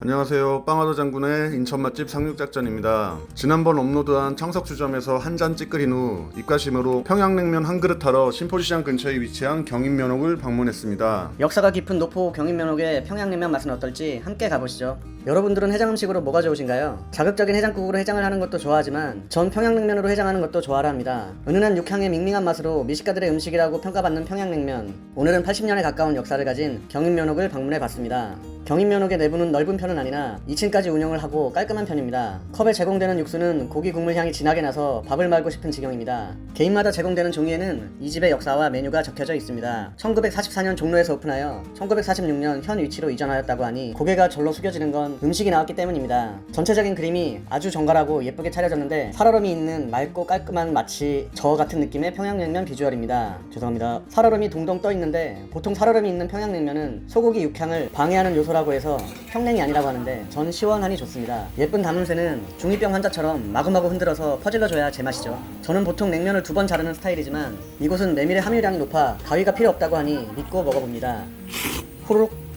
안녕하세요. 빵화도 장군의 인천 맛집 상륙작전입니다. 지난번 업로드한 창석주점에서 한 잔 찌끄린 후 입가심으로 평양냉면 한 그릇 하러 신포시장 근처에 위치한 경인면옥을 방문했습니다. 역사가 깊은 노포 경인면옥의 평양냉면 맛은 어떨지 함께 가보시죠. 여러분들은 해장 음식으로 뭐가 좋으신가요? 자극적인 해장국으로 해장을 하는 것도 좋아하지만 전 평양냉면으로 해장하는 것도 좋아라 합니다. 은은한 육향의 밍밍한 맛으로 미식가들의 음식이라고 평가받는 평양냉면. 오늘은 80년에 가까운 역사를 가진 경인면옥을 방문해 봤습니다. 경인면옥의 내부는 넓은 편은 아니나 2층까지 운영을 하고 깔끔한 편입니다. 컵에 제공되는 육수는 고기 국물 향이 진하게 나서 밥을 말고 싶은 지경입니다. 개인마다 제공되는 종이에는 이 집의 역사와 메뉴가 적혀져 있습니다. 1944년 종로에서 오픈하여 1946년 현 위치로 이전하였다고 하니 고개가 절로 숙여지는 건 음식이 나왔기 때문입니다. 전체적인 그림이 아주 정갈하고 예쁘게 차려졌는데 살얼음이 있는 맑고 깔끔한 마치 저 같은 느낌의 평양냉면 비주얼입니다. 죄송합니다. 살얼음이 동동 떠 있는데 보통 살얼음이 있는 평양냉면은 소고기 육향을 방해하는 요소라고 해서 평냉이 아니라고 하는데 전 시원하니 좋습니다. 예쁜 담음새는 중2병 환자처럼 마구마구 흔들어서 퍼질러줘야 제맛이죠. 저는 보통 냉면을 두 번 자르는 스타일이지만 이곳은 메밀의 함유량이 높아 가위가 필요 없다고 하니 믿고 먹어봅니다. 호로록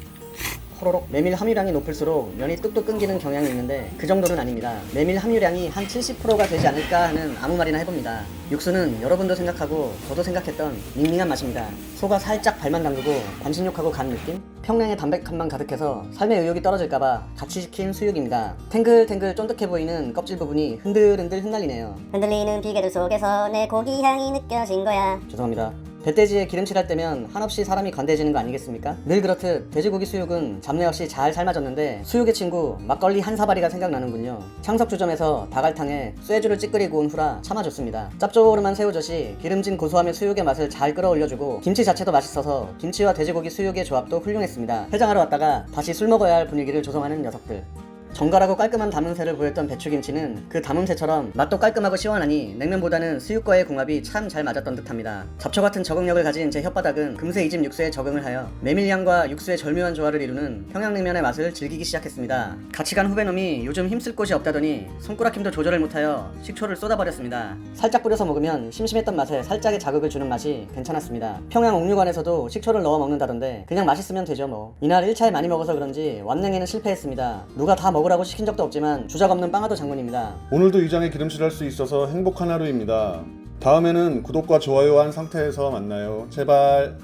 호로록 메밀 함유량이 높을수록 면이 뚝뚝 끊기는 경향이 있는데 그 정도는 아닙니다. 메밀 함유량이 한 70%가 되지 않을까 하는 아무 말이나 해봅니다. 육수는 여러분도 생각하고 저도 생각했던 밍밍한 맛입니다. 소가 살짝 발만 담그고 반신욕하고 간 느낌? 평냉의 담백함만 가득해서 삶의 의욕이 떨어질까봐 같이 시킨 수육입니다. 탱글탱글 쫀득해 보이는 껍질 부분이 흔들흔들 흩날리네요. 흔들리는 비계들 속에서 내 고기 향이 느껴진 거야. 죄송합니다. 배돼지에 기름칠할 때면 한없이 사람이 관대해지는 거 아니겠습니까? 늘 그렇듯 돼지고기 수육은 잡내 없이 잘 삶아졌는데 수육의 친구 막걸리 한 사발이가 생각나는군요. 창석주점에서 다갈탕에 쇠주를 찌끄리고 온 후라 참아줬습니다. 짭조름한 새우젓이 기름진 고소함의 수육의 맛을 잘 끌어올려주고 김치 자체도 맛있어서 김치와 돼지고기 수육의 조합도 훌륭했습니다. 해장하러 왔다가 다시 술 먹어야 할 분위기를 조성하는 녀석들. 정갈하고 깔끔한 담음새를 보였던 배추김치는 그 담음새처럼 맛도 깔끔하고 시원하니 냉면보다는 수육과의 궁합이 참 잘 맞았던 듯합니다. 잡초 같은 적응력을 가진 제 혓바닥은 금세 이집 육수에 적응을 하여 메밀향과 육수의 절묘한 조화를 이루는 평양냉면의 맛을 즐기기 시작했습니다. 같이 간 후배놈이 요즘 힘쓸 곳이 없다더니 손가락 힘도 조절을 못하여 식초를 쏟아버렸습니다. 살짝 뿌려서 먹으면 심심했던 맛에 살짝의 자극을 주는 맛이 괜찮았습니다. 평양 옥류관에서도 식초를 넣어 먹는다던데 그냥 맛있으면 되죠 뭐. 이날 1차에 많이 먹어서 그런지 완냉에는 실패했습니다. 누가 다 먹 으라고 시킨 적도 없지만 주작 없는 빵하도 장군입니다. 오늘도 이 장에 기름칠할 수 있어서 행복한 하루입니다. 다음에는 구독과 좋아요 한 상태에서 만나요. 제발.